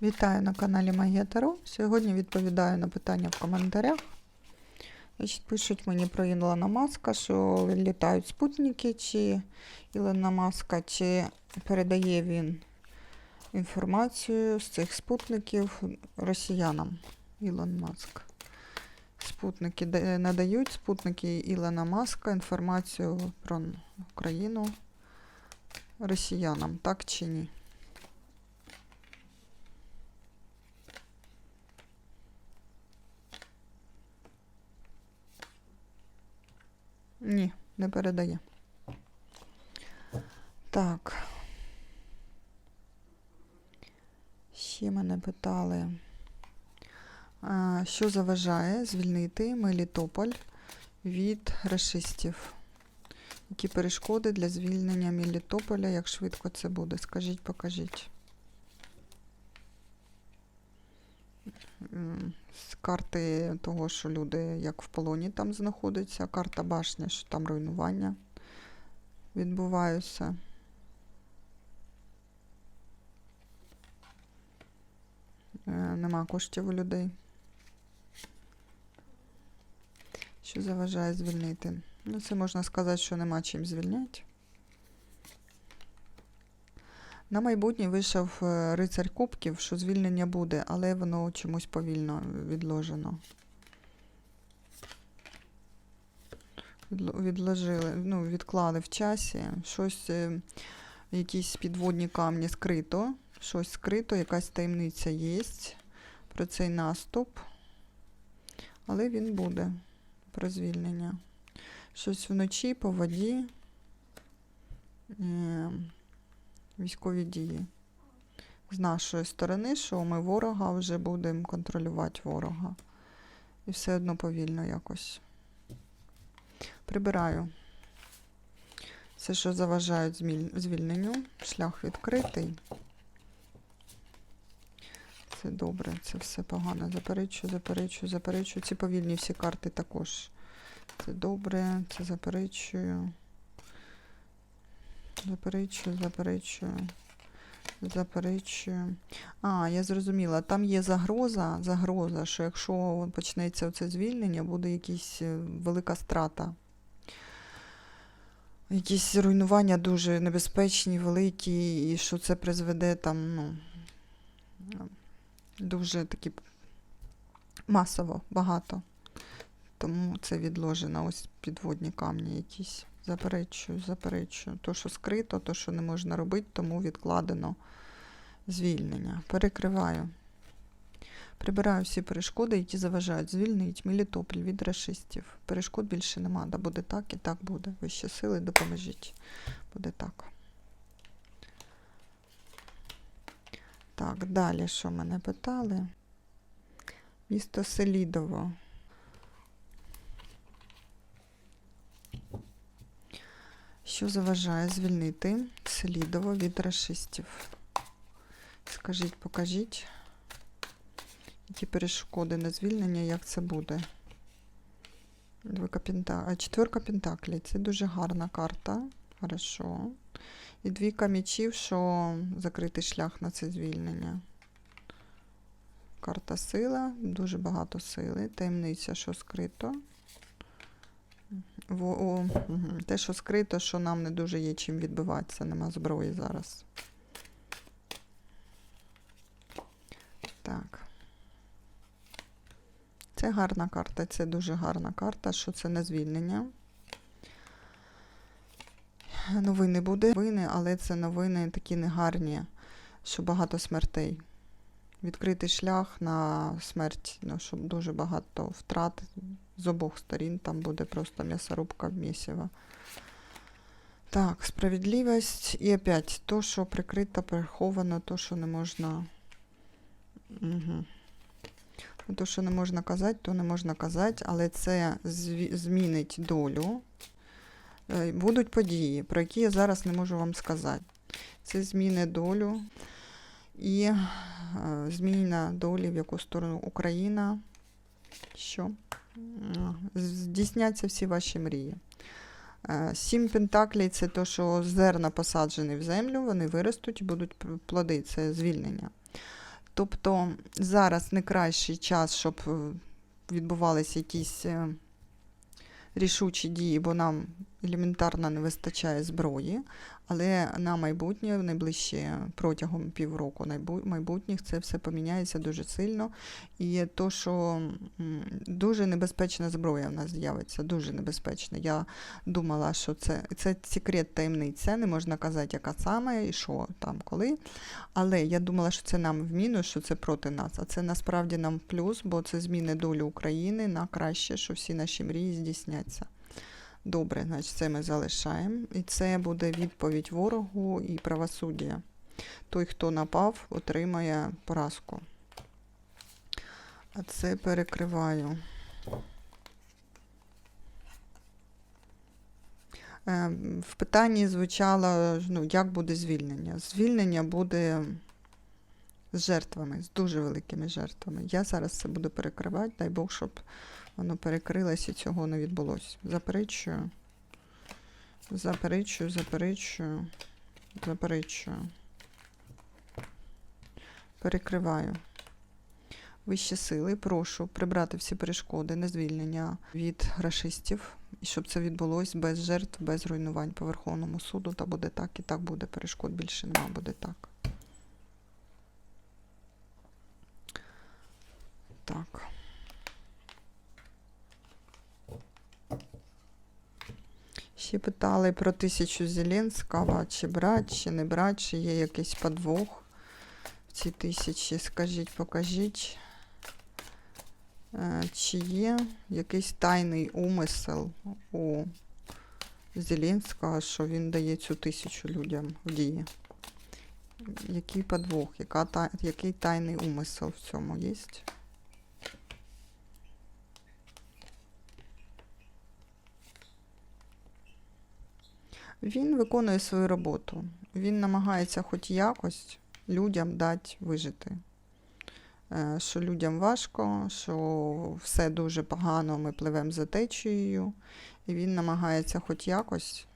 Вітаю на каналі Магія Таро. Сьогодні відповідаю на питання в коментарях. Пишуть мені про Ілона Маска, що літають спутники, чи Ілона Маска, чи передає він інформацію з цих спутників росіянам. Ілон Маск. Спутники надають спутники Ілона Маска інформацію про Україну росіянам, так чи ні? Ні, не передає. Так. Ще мене питали, що заважає звільнити Мелітополь від рашистів? Які перешкоди для звільнення Мелітополя? Як швидко це буде? Скажіть, покажіть. З карти того, що люди як в полоні там знаходяться, карта башня, що там руйнування відбуваються. Е, Нема коштів у людей. Що заважає звільнити? Ну, це можна сказати, що нема чим звільняти. На майбутнє вийшов е, рицарь кубків, що звільнення буде, але воно чомусь повільно відложено. Відложили, ну, відклали в часі. Щось, е, якісь підводні камні скрито, щось скрито, якась таємниця є про цей наступ. Але він буде про звільнення. Щось вночі по воді. Військові дії. З нашої сторони, що ми ворога вже будемо контролювати ворога. І все одно повільно якось. Прибираю. Все, що заважає звільненню. Шлях відкритий. Це добре, це все погано. Заперечую, заперечую, заперечую. Ці повільні всі карти також. Це добре, це заперечую. Заперечую, заперечую. Заперечую. А, я зрозуміла. Там є загроза, загроза, що якщо почнеться це звільнення, буде якась е, велика страта. Якісь руйнування дуже небезпечні, великі, і що це призведе там, ну, дуже такі масово, багато. Тому це відложено. Ось підводні камні якісь. Заперечую, заперечую. То, що скрито, то, що не можна робити, тому відкладено звільнення. Перекриваю. Прибираю всі перешкоди, які заважають. Звільнить Мелітополь від рашистів. Перешкод більше нема. Да буде так і так буде. Вищі сили, допоможіть. Буде так. Так, далі, що мене питали? Місто Селідово. Що заважає звільнити Селідово від рашистів? Скажіть, покажіть, які перешкоди на звільнення, як це буде? Двойка пента... Четверка Пентаклі. Це дуже гарна карта. Хорошо. І двійка мечів, що закритий шлях на це звільнення. Карта сила, дуже багато сили. Таємниця, що скрито. Во, о, мгм. Те, що скрито, що нам не дуже є чим відбиватися, нема зброї зараз. Так. Це гарна карта, це дуже гарна карта, що це не звільнення. Новини буде, новини, але це новини такі негарні, що багато смертей. Відкритий шлях на смерть, ну, щоб дуже багато втрат з обох сторін. Там буде просто м'ясорубка місіва. Так, справедливість. І опять то, що прикрито, приховано, то, що не можна. Угу. То, що не можна казати, то не можна казати, але це змінить долю. Е, Будуть події, про які я зараз не можу вам сказати. Це зміни долю і е, зміна долі, в яку сторону Україна. Що? Здійсняться всі ваші мрії. Е, Сім пентаклей це то, що зерна посаджені в землю, вони виростуть і будуть плоди, це звільнення. Тобто зараз не кращий час, щоб е, відбувалися якісь е, рішучі дії, бо нам елементарно не вистачає зброї. Але на майбутнє, в найближче протягом півроку майбутніх, це все поміняється дуже сильно. І то, що дуже небезпечна зброя в нас з'явиться, дуже небезпечна. Я думала, що це, це секрет таємниця, не можна казати, яка саме і що там, коли. Але я думала, що це нам в мінус, що це проти нас. А це насправді нам в плюс, бо це зміни долю України на краще, що всі наші мрії здійсняться. Добре, значить, це ми залишаємо. І це буде відповідь ворогу і правосуддя. Той, хто напав, отримає поразку. А це перекриваю. Е, В питанні звучало, ну, як буде звільнення. Звільнення буде з жертвами, з дуже великими жертвами. Я зараз це буду перекривати, дай Бог, щоб воно перекрилось і цього не відбулося. Заперечую. Заперечую, заперечую, заперечую. Перекриваю. Вищі сили, прошу прибрати всі перешкоди на звільнення від рашистів, і щоб це відбулось без жертв, без руйнувань по Верховному суду. Та буде так, і так буде. Перешкод більше нема, буде так. Так. Ще питали про тисячу Зеленського, чи брати, чи не брати, чи є якийсь подвох в цій тисячі. Скажіть, покажіть, Е, чи є якийсь тайний умисел у Зеленського, що він дає цю тисячу людям в дії? Який подвох, яка, який тайний умисел в цьому є? Він виконує свою роботу. Він намагається хоч якось людям дати вижити. Е, Що людям важко, що все дуже погано, ми пливемо за течією, і він намагається хоч якось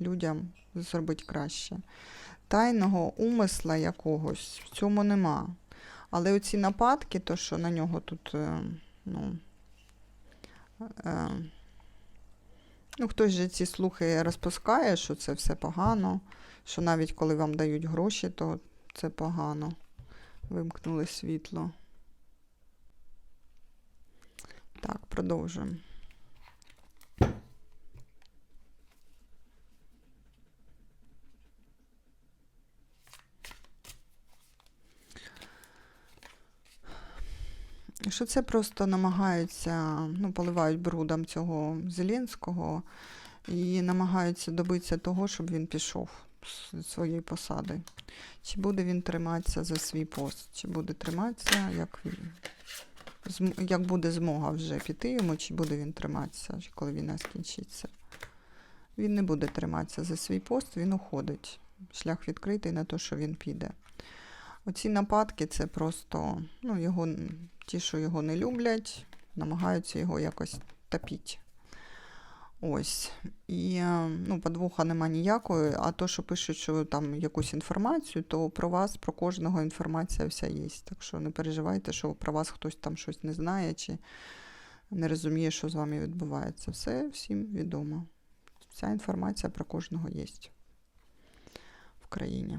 людям зробити краще. Тайного умисла якогось в цьому нема. Але оці нападки, то що на нього тут, е, ну, е, Ну, хтось же ці слухи розпускає, що це все погано, що навіть коли вам дають гроші, то це погано. Вимкнули світло. Так, продовжуємо. Що це просто намагаються, ну, поливають брудом цього Зеленського і намагаються добитися того, щоб він пішов з своєї посади. Чи буде він триматися за свій пост, чи буде триматися, як, він- як буде змога вже піти йому, чи буде він триматися, коли війна скінчиться. Він не буде триматися за свій пост, він уходить. Шлях відкритий на те, що він піде. Оці нападки це просто, ну, його, ті, що його не люблять, намагаються його якось топити. Ось. І ну, подвоха нема ніякої, а то, що пишуть, що там якусь інформацію, то про вас, про кожного інформація вся є. Так що не переживайте, що про вас хтось там щось не знає чи не розуміє, що з вами відбувається. Все всім відомо. Вся інформація про кожного є в країні.